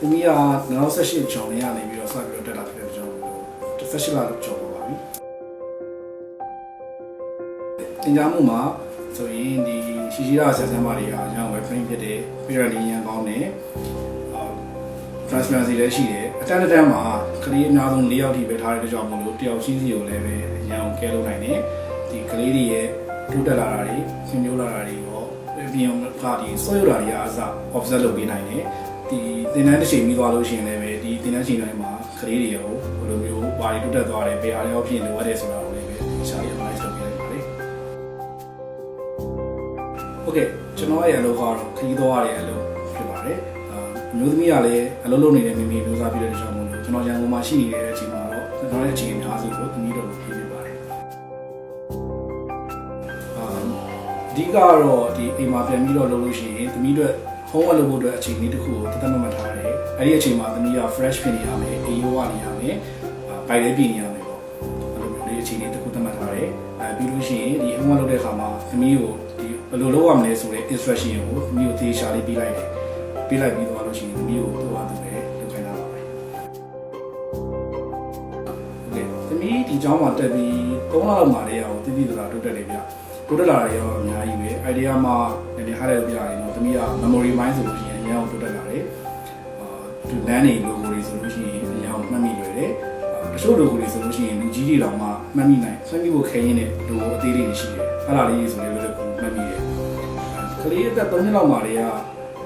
သမီးက2018ကျော်နေရနေပြီးတော့စပြီးတော့တက်လာတဲ့ကြောင့်18လကျော်ပါပြီတင်ကြမှုမှာဆိုရင်ဒီရှိရှိရာဆက်ဆံမတွေကရအောင်ပဲ print ဖြစ်တယ်ပြီးတော့ဒီရန်ကောင်းတယ် transparency လည်းရှိတယ်အတန်းတစ်တန်းမှာကလေးအများဆုံး၄ယောက်ထိပဲထားတဲ့ကြောင့်မလို့တယောက်ချင်းစီကိုလည်းပဲရအောင်ကဲလို့နိုင်တယ်ဒီကလေးတွေရဲ့တိုးတက်လာတာတွေဆင်မျိုးလာတာတွေရောပြီးအောင်ကဒီဆွဲရတာတွေအားစ observe လုပ်ပေးနိုင်တယ် ဒီသင်တန်းတစ်ချိန်ပြီးသွားလို့ရှိရင်လည်းပဲဒီသင်တန်းချိန်တိုင်းမှာကလေးတွေရောဘယ်လိုမျိုးဘာတွေတိုးတက်သွားတယ်ဘယ်အားတွေရောဖြစ်နေလို့ရတယ်ဆိုတာကိုလည်းပဲသင်ရှာရအောင်လုပ်ပေးလိုက်ပါလေ။ Okay ကျွန်တော်ရဲ့အလုပ်ကတော့ခရီးသွားရတဲ့အလုပ်ဖြစ်ပါတယ်။အမျိုးသမီးကလည်းအလုပ်လုပ်နေတဲ့မိမိမျိုးစားပြတဲ့တခြားမဟုတ်ဘူးကျွန်တော်ရန်ကုန်မှာရှိနေတဲ့အချိန်မှာတော့ကျွန်တော်ရဲ့အချိန်အများစုကိုသမီးတို့ကိုဖြစ်ပါတယ်။အဓိကတော့ဒီအိမ်မှာပြန်ပြီးတော့လုပ်လို့ရှိရင်သမီးတို့ home လုပ်ဖို့အတွက်အချိန်လေးတစ်ခုကိုတသက်မမှတ်ထားတယ်အဲ့ဒီအချိန်မှာသမီးက fresh ဖြစ်နေရမယ်အေးရိုးဝနေရမယ်အာပိုက်လေးပြင်နေရမယ်ပေါ့အဲ့လိုမျိုးလေးအချိန်လေးတစ်ခုသတ်မှတ်ထားတယ်အဲပြီးလို့ရှိရင်ဒီ home လုပ်တဲ့အခါမှာသမီးကိုဒီဘယ်လိုလုပ်ရမလဲဆိုတဲ့ instruction ကိုသမီးကိုသေချာလေးပြီးလိုက်တယ်ပြီးလိုက်ပြီးသွားလို့ရှိရင်သမီးကိုတော့သူပဲလုပ်ခိုင်းတာပါပဲโอเคသမီးဒီကျောင်းမှာတက်ပြီး3လလောက်မှာတည်းအောင်တည်တည်တလားတိုးတက်တယ်ဗျ တိုးတက်လာတယ်ရောအများကြီးပဲ idea မှာလည်းဟားတယ်ပြရင်တော့သမီးက memory mind ဆိုလို့ရှိရင်အများအောင်တိုးတက်လာတယ်အာဒီ land တွေ logo တွေဆိုလို့ရှိရင်အများအောင်မှတ်မိလွယ်တယ်တချို့ logo တွေဆိုလို့ရှိရင်လူကြီးတွေတောင်မှမှတ်မိနိုင်ဆွဲမိဖို့ခဲရင်းတဲ့ logo အသေးလေးတွေရှိတယ်အဲ့ဒါလေးတွေဆိုလည်းလည်းကိုမှတ်မိတယ်ကလေးအသက်3နှစ်လောက်မှာတည်းက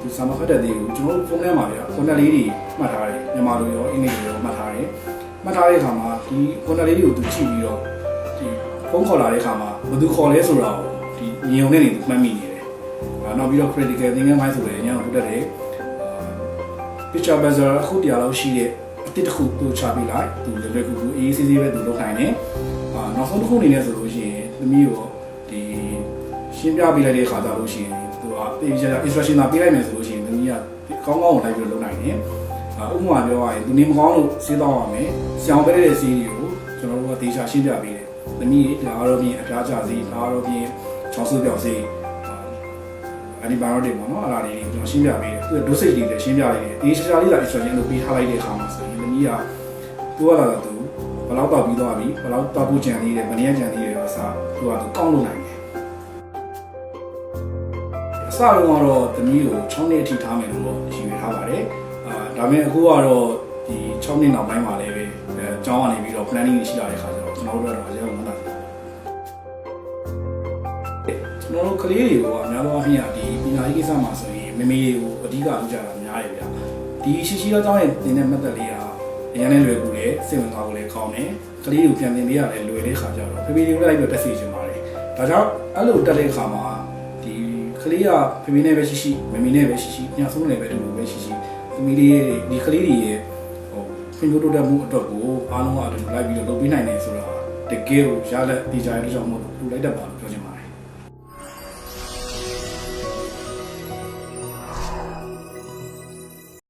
ဒီစာမဖတ်တဲ့သေးကိုကျွန်တော်တို့ဖုန်းထဲမှာဗျာကွန်တက်လေးတွေမှတ်ထားတယ်မြန်မာလိုရောအင်္ဂလိပ်လိုရောမှတ်ထားတယ်မှတ်ထားတဲ့အခါမှာဒီကွန်တက်လေးတွေကိုသူကြည့်ပြီးတော့ဒီ ဖုန်းခေါ်လာတဲ့အခါမှာဘယ်သူခေါ်လဲဆိုတာကိုဒီမြင်ုံနဲ့နေမှတ်မိနေတယ်အဲနောက်ပြီးတော့ critical thinking mind ဆိုလည်းအများကြီးတက်တယ် picture buzzer အခုတရားလောက်ရှိတဲ့အတစ်တစ်ခုသူချပေးလိုက်သူလည်းလည်းကူကူအေးဆေးဆေးပဲသူလုပ်နိုင်တယ်အာနောက်ဆုံးတစ်ခုအနေနဲ့ဆိုလို့ရှိရင်သမီးကိုဒီရှင်းပြပေးလိုက်တဲ့အခါကျလို့ရှိရင်သူကတေးချာ instruction သာပေးလိုက်မယ်ဆိုလို့ရှိရင်သမီးကကောင်းကောင်းကိုလိုက်ပြီးလုပ်နိုင်တယ်အာဥပမာပြောရရင်သူနေမကောင်းလို့စေးတော့ရမယ်။ဆောင်းပေးတဲ့ဆေးတွေကိုကျွန်တော်တို့ကတေးချာရှင်းပြပေးတယ်။ သမီးဒါကတော့ပြင်အပြားကြစေဒါကတော့ပြင်ချောင်းဆူပြောက်စေ antibiotic ပေါ့နော်အဲ့ဒါလေးကိုကျွန်တော်ရှင်းပြပေးတယ်သူက dosage တွေလည်းရှင်းပြလိုက်တယ်ဒီရှာရှာလေးလာ instruction လို့ပေးထားလိုက်တဲ့အခါမှာဆိုရင်သမီးကသူကလာတော့သူဘယ်လောက်တော့ပြီးသွားပြီဘယ်လောက်တော့ဖို့ကြံသေးတယ်ဗနေရကြံသေးတယ်အစားသူကသူကောက်လို့နိုင်တယ်အစတုန်းကတော့သမီးကို6နှစ်အထိထားမယ်လို့ရည်ရွယ်ထားပါတယ်အာဒါပေမဲ့အခုကတော့ဒီ6နှစ်နောက်ပိုင်းမှာလည်းပဲအဲအ ကြောင်းကနေပြီးတော့ planning တွေရှိလာတဲ့ခါကျတော့ကျွန်တော်တို့ကတော့အရင်ကမနာဘူးကျွန်တော်တို့ကလေးတွေကိုအများသောအားဖြင့်ဒီပညာရေးကိစ္စမှာဆိုရင်မမေတွေကိုအဓိကလုပ်ကြတာများတယ်ဗျာဒီရှိရှိတော့တောင်းရဲ့တင်တဲ့ method လေးကအရင်လည်းလွယ်ကူတယ်စိတ်ဝင်စားဖို့လည်းကောင်းတယ်ကလေးကိုပြန်သင်ပေးရတယ်လွယ်တဲ့ခါကျတော့ဖေဖေတွေကိုလည်းလိုက်ပြီးတက်စီချင်ပါတယ်ဒါကြောင့်အဲ့လိုတက်တဲ့ခါမှာဒီကလေးကဖေဖေနဲ့ပဲရှိရှိမမေနဲ့ပဲရှိရှိညဆုံးနဲ့ပဲတူတူပဲရှိရှိသမီးလေးတွေဒီကလေးတွေရဲ့ဟို ဖွံ့ဖြိုးတိုးတက်မှုအတွက်ကိုအားလုံးကအတူလိုက်ပြီးတော့လုပ်ပေးနိုင်တယ်ဆိုတာတကယ်ကိုရလက်ဒီကြိုင်လို့ကြောင့်မို့လို့လိုက်တတ်ပါလို့ပြောချင်ပါ